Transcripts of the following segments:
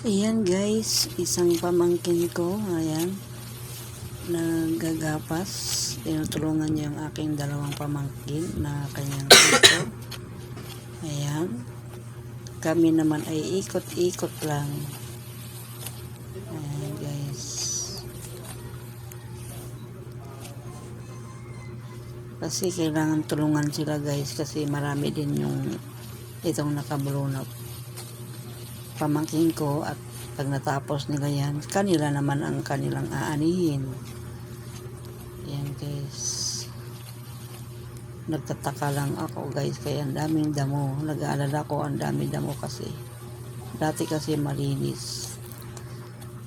Ayan guys, isang pamangkin ko, ayan, nagagapas. Tinutulungan niya yung aking dalawang pamangkin na kanyang tito. Ayan. Kami naman ay ikot-ikot lang. Ayan guys. Kasi kailangan tulungan sila guys kasi marami din yung itong nakabulunok pamangkin ko at pag natapos nila yan, kanila naman ang kanilang aanihin. Yan guys. Nagtataka lang ako guys kaya ang daming damo. Nag-aalala ko ang daming damo kasi. Dati kasi malinis.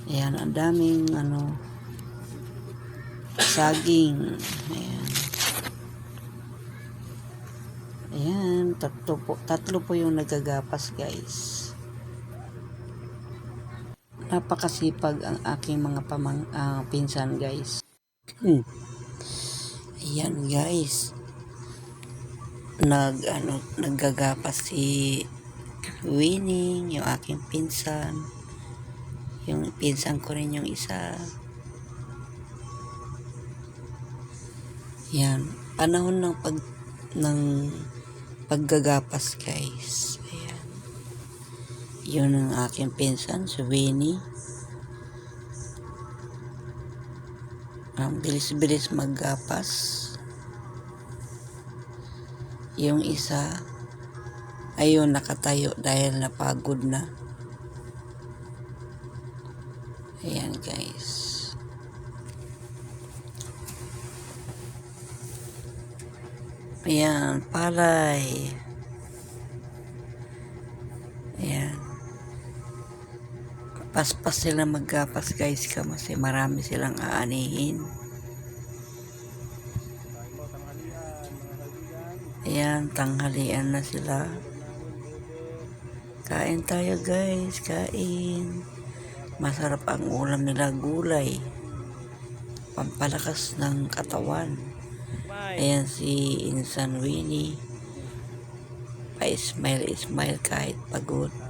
Ayan, ang daming ano saging. Ayan. Ayan, tatlo po, tatlo po yung nagagapas guys napakasipag ang aking mga pamang ah, pinsan guys. Hmm. Ayan guys. Nag ano naggagapas si Winning, yung aking pinsan. Yung pinsan ko rin yung isa. Yan. Panahon ng pag ng paggagapas guys. Ayan. Yun ang aking pinsan, si Winnie. Ang bilis-bilis maggapas. Yung isa, ayun nakatayo dahil napagod na. Ayan guys. Ayan, palay. Paspas sila maggapas guys kasi marami silang aanihin. Ayan, tanghalian na sila. Kain tayo guys, kain. Masarap ang ulam nila gulay. Pampalakas ng katawan. Ayan si Insan Winnie. Pa-smile-smile kahit pagod.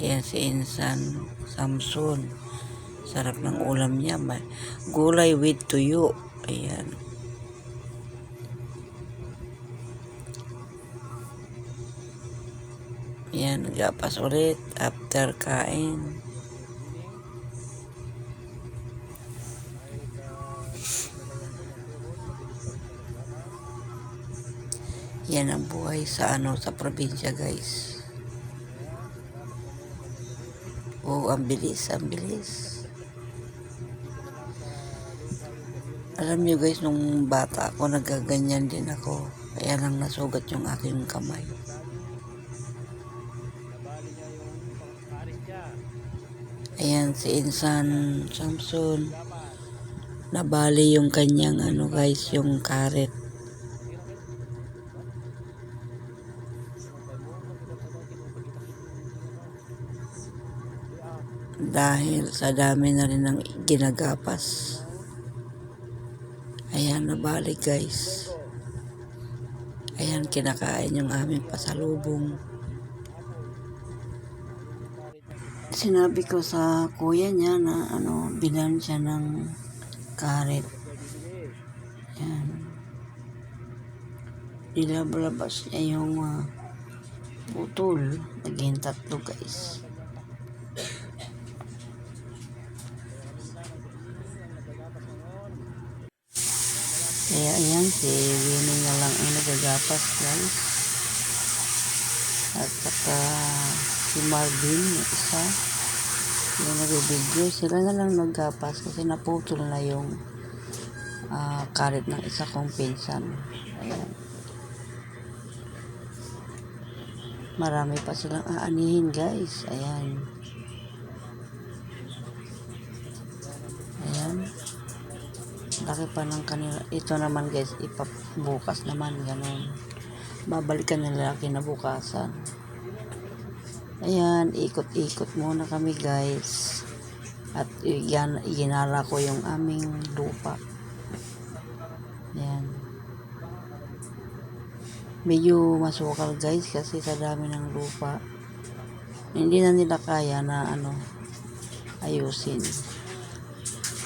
Ayan si Insan Samson. Sarap ng ulam niya. Gulay with tuyo. Ayan. Ayan, nagapas ulit after kain. Yan ang buhay sa ano sa probinsya guys. Oo, ang bilis, ang bilis. Alam nyo guys, nung bata ako, nagaganyan din ako. Kaya lang nasugat yung aking kamay. Ayan, si Insan Samson. Nabali yung kanyang ano guys, yung karet. Dahil sa dami na rin ng ginagapas. Ayan, nabali guys. Ayan, kinakain yung aming pasalubong. Sinabi ko sa kuya niya na ano, bilan siya ng karet. Ayan. Nilabalabas niya yung uh, putol. Naging tatlo guys. Kaya ayan, si Winnie na lang ang nagagapas guys. At saka si Marvin, isa. Yung nag-video, sila na lang naggapas kasi naputol na yung ah, karet ng isa kong pinsan. Ayan. Marami pa silang aanihin guys. Ayan. Laki pa ng kanila. Ito naman guys, ipabukas naman. Ganun. Babalikan nila kinabukasan. Ayan, ikot-ikot muna kami guys. At yan, ginala ko yung aming lupa. Ayan. Medyo masukal guys kasi sa dami ng lupa. Hindi na nila kaya na ano, ayusin.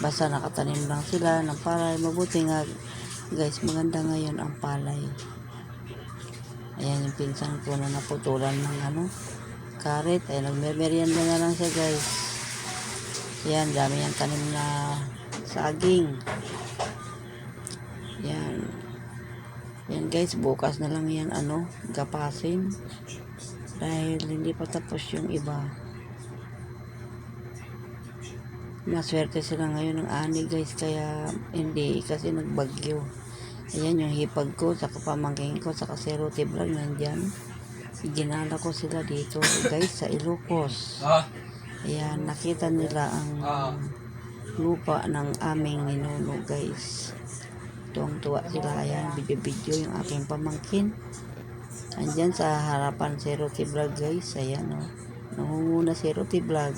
Basta nakatanim lang sila ng palay. Mabuti nga, guys, maganda ngayon ang palay. Ayan yung pinsan ko na naputulan ng ano, karet. Ay, nagme-merienda na lang siya, guys. Yan, dami yung tanim na saging. Yan. Yan, guys, bukas na lang yan, ano, gapasin. Dahil hindi pa tapos yung iba. Maswerte sila ngayon ng ani guys kaya hindi kasi nagbagyo. Ayan yung hipag ko sa pamangking ko sa kasero vlog nandyan. Ginala ko sila dito guys sa Ilocos. Ayan nakita nila ang lupa ng aming ninuno guys. Tuwang tuwa sila. Ayan video-video yung aking pamangkin. Andyan sa harapan si Roti Vlog guys. Ayan o. Oh. Nangunguna si Roti Vlog.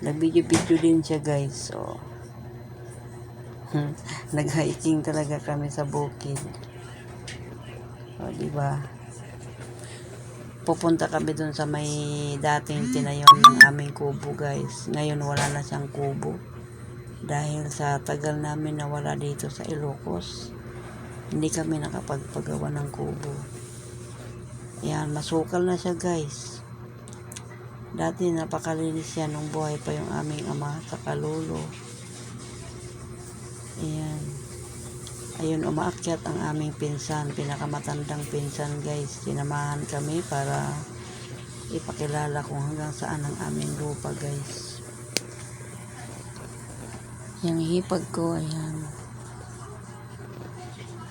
Nag-video-video din siya guys. So, nag-hiking talaga kami sa bukid. O, di ba? Pupunta kami dun sa may dating tinayon ng aming kubo guys. Ngayon wala na siyang kubo. Dahil sa tagal namin nawala dito sa Ilocos, hindi kami nakapagpagawa ng kubo. Yan, masukal na siya guys. Dati napakalinis yan nung buhay pa yung aming ama sa kalolo. Ayan. Ayun, umaakyat ang aming pinsan, pinakamatandang pinsan guys. Sinamahan kami para ipakilala kung hanggang saan ang aming lupa guys. Yung hipag ko, ayan.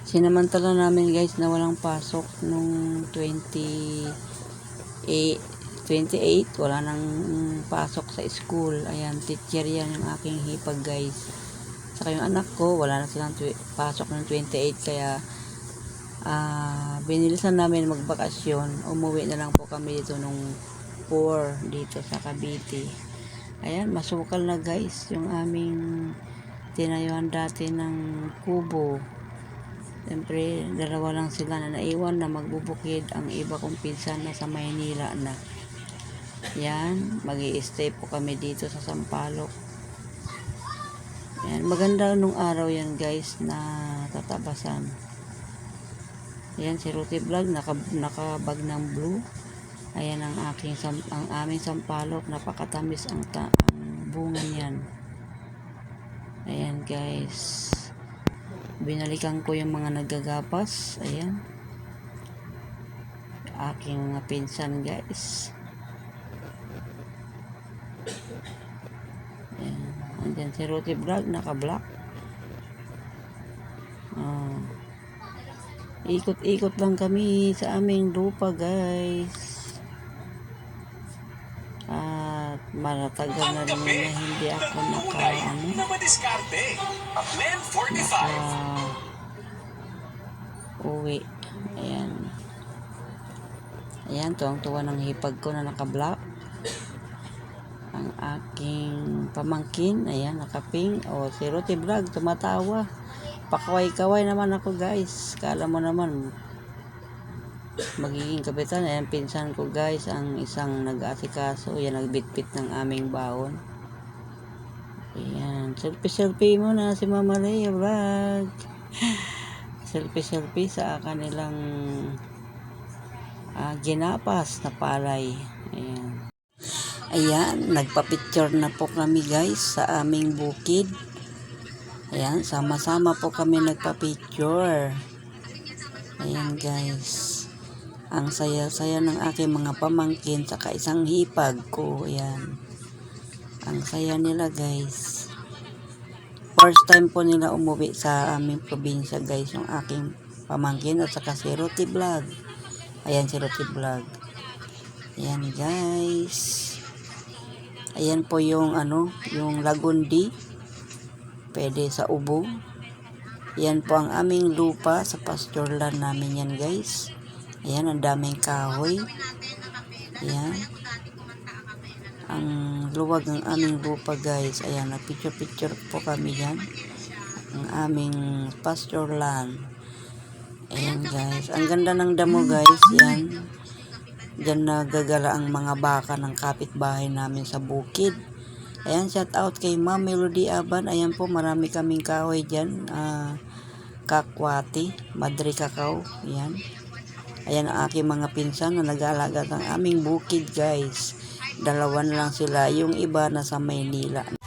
Sinamantala namin guys na walang pasok nung 20 eh, 28, wala nang pasok sa school. Ayan, teacher yan yung aking hipag guys. Saka yung anak ko, wala na silang pasok ng 28 kaya ah binilisan namin magbakasyon. Umuwi na lang po kami dito nung 4 dito sa Cavite. Ayan, masukal na guys yung aming tinayuan dati ng kubo. Siyempre, dalawa lang sila na naiwan na magbubukid. Ang iba kong pinsan na sa Maynila na. Yan, mag stay po kami dito sa Sampaloc. Yan, maganda nung araw yan guys na tatabasan. Yan, si Ruti Vlog, naka, nakabag ng blue. Ayan ang aking ang aming sampalok, napakatamis ang, ta- ang bunga niyan. Ayan guys. Binalikan ko yung mga naggagapas. Ayan. Aking mga pinsan guys. Andyan si Ruti Vlog, naka-black. Oh. Ikot-ikot lang kami sa aming lupa guys. At maratagal na rin na hindi ako naka ano, na madiskarte. A Blend 45. naka uwi. Ayan. Ayan, tuwang-tuwa ng hipag ko na naka-black. Aking pamangkin, ayan, naka-pink. O, si Ruti Vlog, tumatawa. Pakaway-kaway naman ako, guys. Kala mo naman, magiging kapitan. Ayan, pinsan ko, guys, ang isang nag-asikaso. Ayan, nagbitbit ng aming baon. Ayan, selfie-selfie muna si Mama Leia Vlog. Selfie-selfie sa kanilang ah, ginapas na palay. Ayan. Ayan, nagpa-picture na po kami guys sa aming bukid. Ayan, sama-sama po kami nagpa-picture. Ayan guys. Ang saya-saya ng aking mga pamangkin sa isang hipag ko. Ayan. Ang saya nila guys. First time po nila umuwi sa aming probinsya guys. Yung aking pamangkin at saka si Roti Vlog. Ayan si Roti Vlog. Ayan guys. Ayan po yung ano, yung lagundi. Pwede sa ubo. Yan po ang aming lupa sa pasture land namin yan guys. Ayan, ang daming kahoy. Ayan. Ang luwag ng aming lupa guys. Ayan, na-picture-picture po kami yan. Ang aming pasture land. Ayan guys. Ang ganda ng damo guys. Yan. Diyan nagagala ang mga baka ng kapitbahay namin sa bukid. Ayan, shout out kay Ma'am Melody Aban. Ayan po, marami kaming kahoy dyan. Ah, kakwati, madre kakao. Ayan. Ayan ang aking mga pinsan na nag-aalaga ng aming bukid, guys. Dalawa na lang sila. Yung iba nasa Maynila.